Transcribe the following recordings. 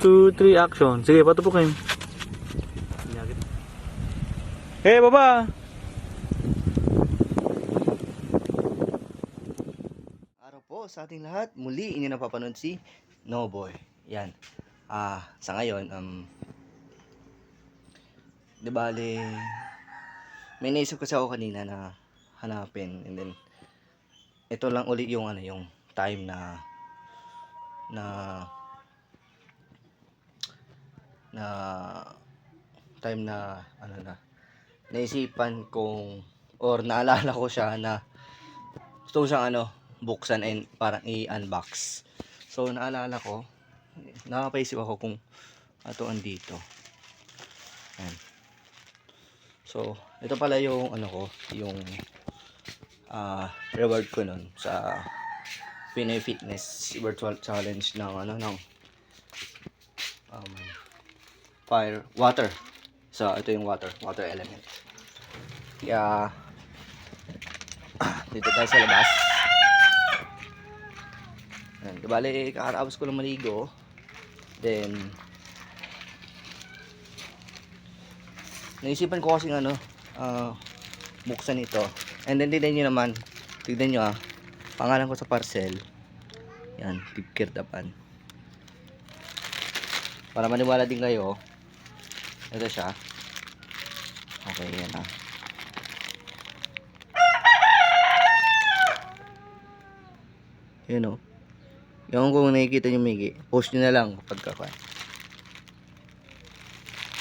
2, 3, action. Sige, patupukin. Hey, baba! Araw po sa ating lahat. Muli inyo napapanood si No Boy. Yan. Ah, sa ngayon, um, di bale, may naisip kasi ako kanina na hanapin and then ito lang ulit yung ano yung time na na na time na ano na naisipan kong or naalala ko siya na gusto siyang ano buksan and parang i-unbox. So, naalala ko, nakapaisip ako kung ato andito. Ayan. So, ito pala yung ano ko, yung ah reward ko nun sa Pinoy Fitness Virtual Challenge ng ano ng um, fire water. So, ito yung water, water element. Kaya dito tayo sa labas. Ayan, bali, kakaraos ko lang maligo. Then, naisipan ko kasi ano, ah, buksan ito. And then, tignan nyo naman, tignan nyo ah, pangalan ko sa parcel. Yan, Tigkirdapan. Para maniwala din kayo, ito siya. Okay, yan ah. Yun o. Yung kung nakikita nyo Migi, post nyo na lang kapag kakuha.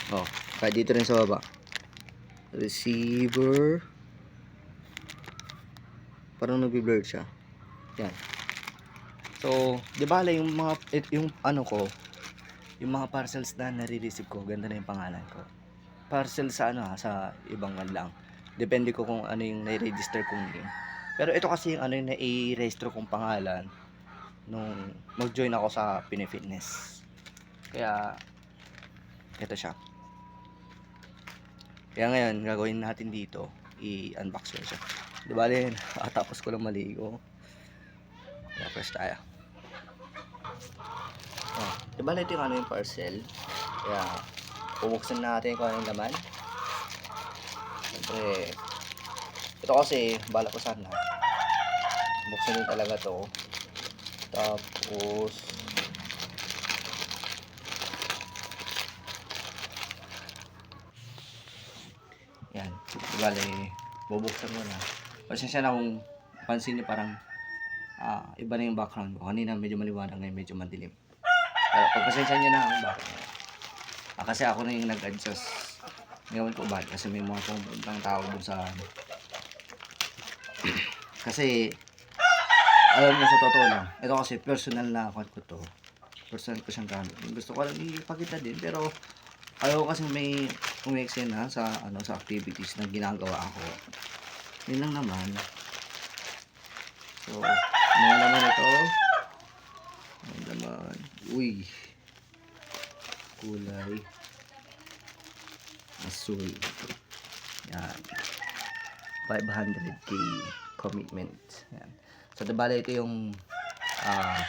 Oh, kahit dito rin sa baba. Receiver. Parang nagbi-blur siya. Yan. So, di ba yung mga, it- yung ano ko, yung mga parcels na nare-receive ko, ganda na yung pangalan ko. Parcel sa ano ha, sa ibang man lang. Depende ko kung ano yung na-register kong name. Pero ito kasi yung ano yung na-register kong pangalan nung mag-join ako sa Pinoy Fitness. Kaya, ito siya. Kaya ngayon, gagawin natin dito, i-unbox ko siya. Di ba rin, tapos ko lang maligo. Kaya fresh tayo. Oh, di ba ito yung ano yung parcel? Kaya, bubuksan natin kung anong laman. Siyempre, ito kasi, bala ko sana. Buksan din talaga to. Tapos, yan. Bale, bubuksan ko na. Pasensya na kung pansin niyo parang ah, iba na yung background ko. Kanina medyo maliwanag ngayon, medyo madilim. Pero pagpasensya niyo na ang. Ah, kasi ako na yung nag-adjust. Ngayon ko ba? Kasi may mga pumupuntang tao dun sa kasi alam mo sa totoo lang, ito kasi personal na account ko to. Personal ko siyang gamit. Gusto ko lang ipakita din, pero ayaw kasi may umexen na sa ano sa activities na ginagawa ko. Yun lang naman. So, mga naman ito. Naman. Uy. Kulay. Asul. Yan. 500k commitment. Yan. So, bale ito yung ah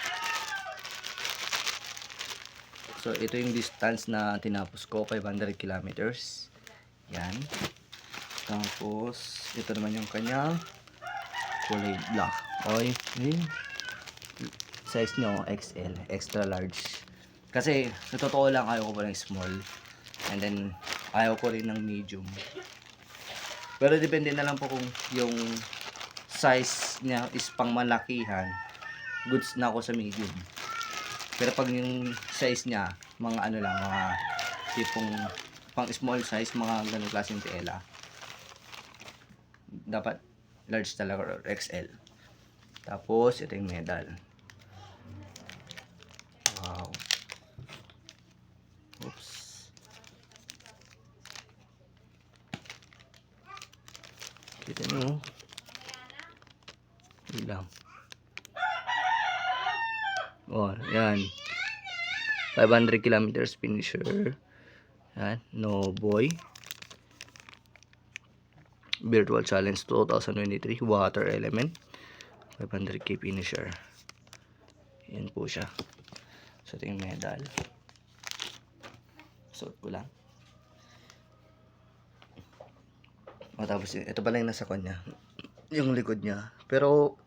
So, ito yung distance na tinapos ko, 500 kilometers. Yan. Tapos, ito naman yung kanyang kulay black. Okay. Ayun. Size nyo, XL. Extra large. Kasi, sa totoo lang, ayaw ko pa ng small. And then, ayaw ko rin ng medium. Pero depende na lang po kung yung size niya is pang malakihan, goods na ako sa medium. Pero pag yung size niya, mga ano lang, mga tipong pang small size, mga ganung klaseng tela. Dapat large talaga or XL. Tapos, ito yung medal. Wow. Oops. Kita nyo. Ilang. Oh, yan. 500 kilometers finisher. Yan, no boy. Virtual Challenge 2023 Water Element 500k finisher. Yan po siya. So ito yung medal. suot ko lang. O, tapos ito pala yung nasa kanya. Yung likod niya. Pero,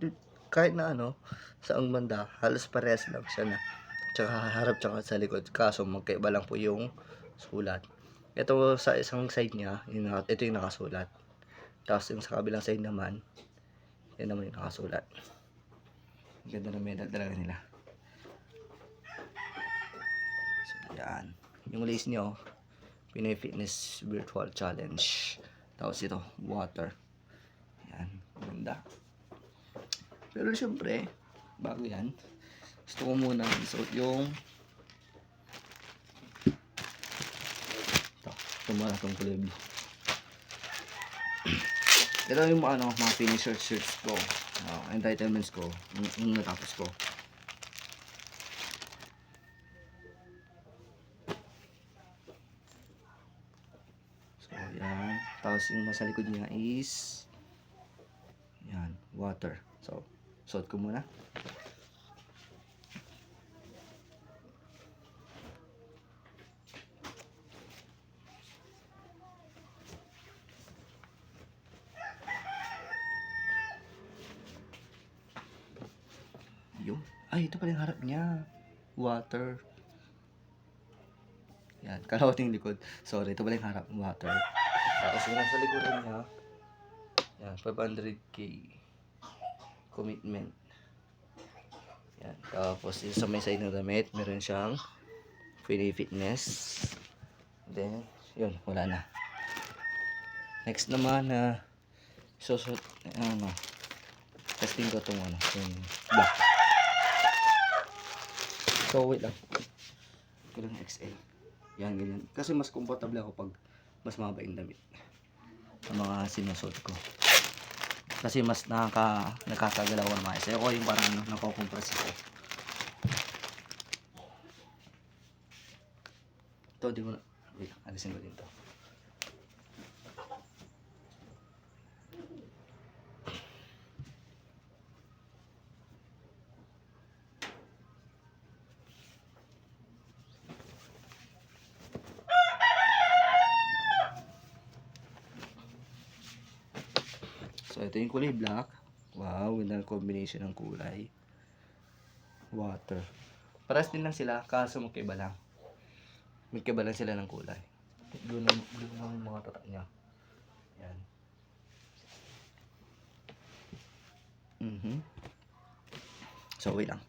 kahit na ano, saang banda, halos parehas lang siya na. Tsaka harap tsaka sa likod. Kaso, magkaiba lang po yung sulat. Ito sa isang side niya, yung, ito yung nakasulat. Tapos yung sa kabilang side naman, yan naman yung nakasulat. Ang Ganda ng medal talaga nila. So, yan. Yung lace nyo, Pinoy Fitness Virtual Challenge. Tapos ito, water. Yan, ganda. Pero syempre, bago yan, gusto ko muna isuot yung ito, ito muna itong kulay blue. Ito yung ano, mga finisher shirts ko. Uh, entitlements ko. Yung, yung natapos ko. So, yan. Tapos yung nasa likod niya is yan, water. So, suot ko muna. Yun. Ay, ito pala yung harap niya. Water. Yan, kalawating likod. Sorry, ito pala yung harap. Water. Tapos yung nasa likuran niya, yan, 500k commitment. Yan, tapos yung sa may side ng damit, meron siyang free fitness. Then, yun, wala na. Next naman na susot, ano, testing ko itong ano, yung black. So, wait lang. Ko lang XL. Yan, ganyan. Kasi mas comfortable ako pag mas mahaba yung damit. Ang mga sinusuot ko. Kasi mas nakaka, nakakagalaw ang maayos. Ayoko yung parang ano, nakukompress ako. Ito, di mo na. Wait, alisin ko din to. Ito yung kulay black. Wow, ganda ng combination ng kulay. Water. Paras din lang sila, kaso magkaiba lang. Magkaiba lang sila ng kulay. Na, blue na yung mga tatak niya. Yan. Mhm. So, wait lang.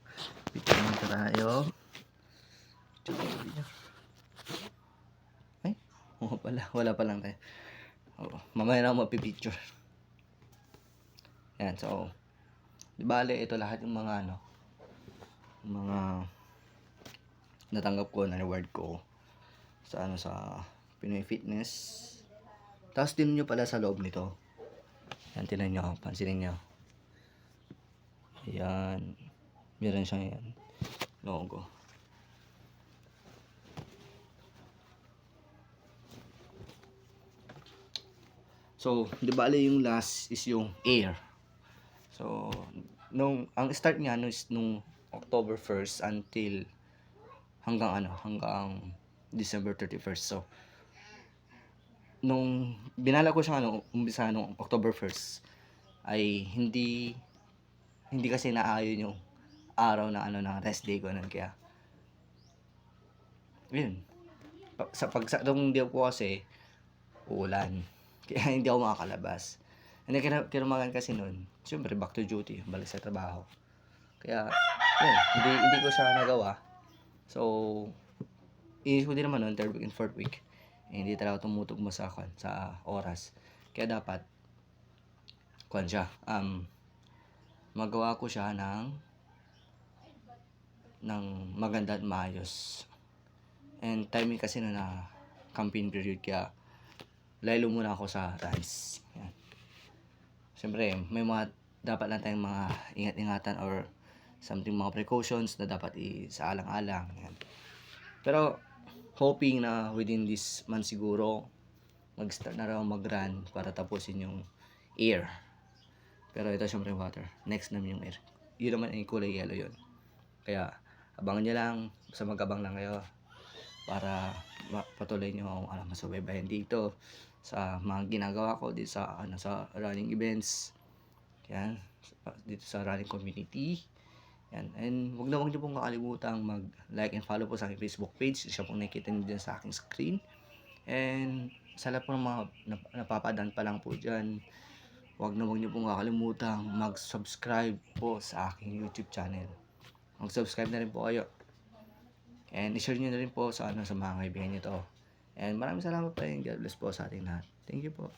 Picture naman tayo. Ay, oo pala. Wala pa lang tayo. Oo, mamaya na ako magpipicture. Yan, so, bale, ito lahat yung mga ano, mga natanggap ko na reward ko sa ano sa Pinoy Fitness. Tapos din nyo pala sa loob nito. Yan, tinan nyo, pansinin nyo. Yan. Meron siyang yan. Logo. So, di bale yung last is yung air. So, nung ang start niya no is nung October 1st until hanggang ano, hanggang December 31st. So, nung binala ko siya ano, umpisa nung October 1st ay hindi hindi kasi naayon yung araw na ano na rest day ko nun. Kaya yun. Sa pag nung day ko kasi ulan kaya hindi ako makakalabas hindi kina, kinumagan kasi noon, siyempre back to duty, balik sa trabaho. Kaya, yun, hindi, hindi ko siya nagawa. So, inis ko din naman noon, third week and fourth week. Eh, hindi talaga tumutugma sa, sa oras. Kaya dapat, kwan siya, um, magawa ko siya ng ng maganda at maayos. And timing kasi na na campaign period kaya lalo muna ako sa rice. Yan. Siyempre, may mga dapat lang tayong mga ingat-ingatan or something mga precautions na dapat isaalang-alang. Yan. Pero, hoping na within this month siguro, mag-start na raw mag-run para tapusin yung air. Pero ito syempre water. Next naman yung air. Yun naman yung kulay yellow yun. Kaya, abangan nyo lang. Basta mag-abang lang kayo. para patuloy nyo akong alam masubaybayan dito sa mga ginagawa ko dito sa ano sa running events. Yan dito sa running community. Yan and wag na wag niyo pong kakalimutan mag like and follow po sa aking Facebook page. Siya pong nakikita niyo dyan sa aking screen. And sa lahat po ng mga nap- napapadaan pa lang po dyan wag na wag niyo pong kakalimutan mag-subscribe po sa aking YouTube channel. Mag-subscribe na rin po kayo. And i-share nyo na rin po sa ano sa mga kaibigan nyo to and maraming salamat pa rin. God bless po sa ating lahat. Thank you po